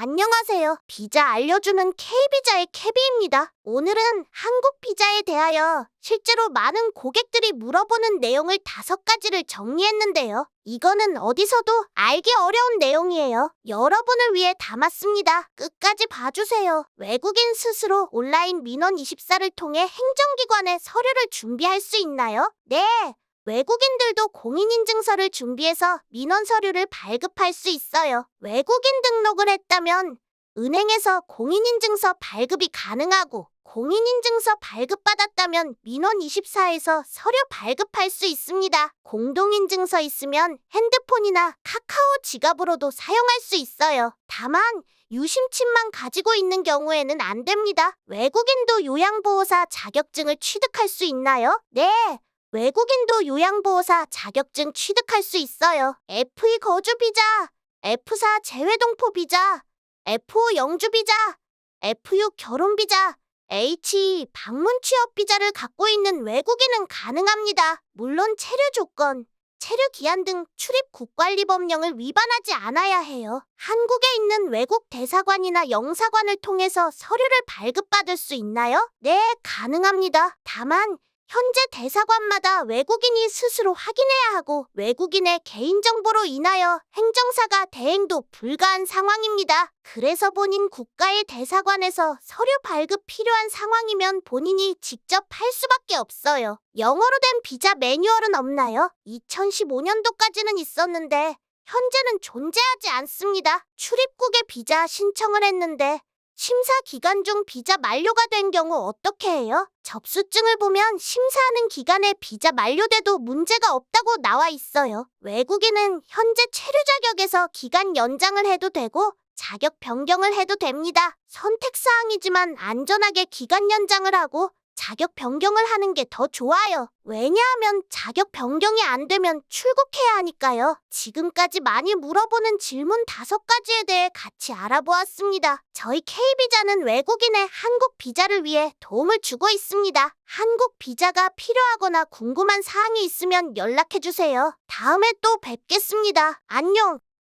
안녕하세요. 비자 알려주는 K비자의 캐비입니다. 오늘은 한국 비자에 대하여 실제로 많은 고객들이 물어보는 내용을 다섯 가지를 정리했는데요. 이거는 어디서도 알기 어려운 내용이에요. 여러분을 위해 담았습니다. 끝까지 봐주세요. 외국인 스스로 온라인 민원 24를 통해 행정기관에 서류를 준비할 수 있나요? 네. 외국인들도 공인인증서를 준비해서 민원 서류를 발급할 수 있어요. 외국인 등록을 했다면 은행에서 공인인증서 발급이 가능하고 공인인증서 발급받았다면 민원24에서 서류 발급할 수 있습니다. 공동인증서 있으면 핸드폰이나 카카오 지갑으로도 사용할 수 있어요. 다만 유심칩만 가지고 있는 경우에는 안 됩니다. 외국인도 요양보호사 자격증을 취득할 수 있나요? 네. 외국인도 요양보호사 자격증 취득할 수 있어요. F2 거주 비자, F4 재외 동포 비자, F5 영주 비자, F6 결혼 비자, H2 방문 취업 비자를 갖고 있는 외국인은 가능합니다. 물론 체류 조건, 체류 기한 등 출입 국관리 법령을 위반하지 않아야 해요. 한국에 있는 외국 대사관이나 영사관을 통해서 서류를 발급받을 수 있나요? 네, 가능합니다. 다만 현재 대사관마다 외국인이 스스로 확인해야 하고 외국인의 개인정보로 인하여 행정사가 대행도 불가한 상황입니다. 그래서 본인 국가의 대사관에서 서류 발급 필요한 상황이면 본인이 직접 할 수밖에 없어요. 영어로 된 비자 매뉴얼은 없나요? 2015년도까지는 있었는데 현재는 존재하지 않습니다. 출입국에 비자 신청을 했는데 심사 기간 중 비자 만료가 된 경우 어떻게 해요? 접수증을 보면 심사하는 기간에 비자 만료돼도 문제가 없다고 나와 있어요. 외국인은 현재 체류 자격에서 기간 연장을 해도 되고 자격 변경을 해도 됩니다. 선택 사항이지만 안전하게 기간 연장을 하고 자격 변경을 하는 게 더 좋아요. 왜냐하면 자격 변경이 안 되면 출국해야 하니까요. 지금까지 많이 물어보는 질문 다섯 가지에 대해 같이 알아보았습니다. 저희 K비자는 외국인의 한국 비자를 위해 도움을 주고 있습니다. 한국 비자가 필요하거나 궁금한 사항이 있으면 연락해 주세요. 다음에 또 뵙겠습니다. 안녕.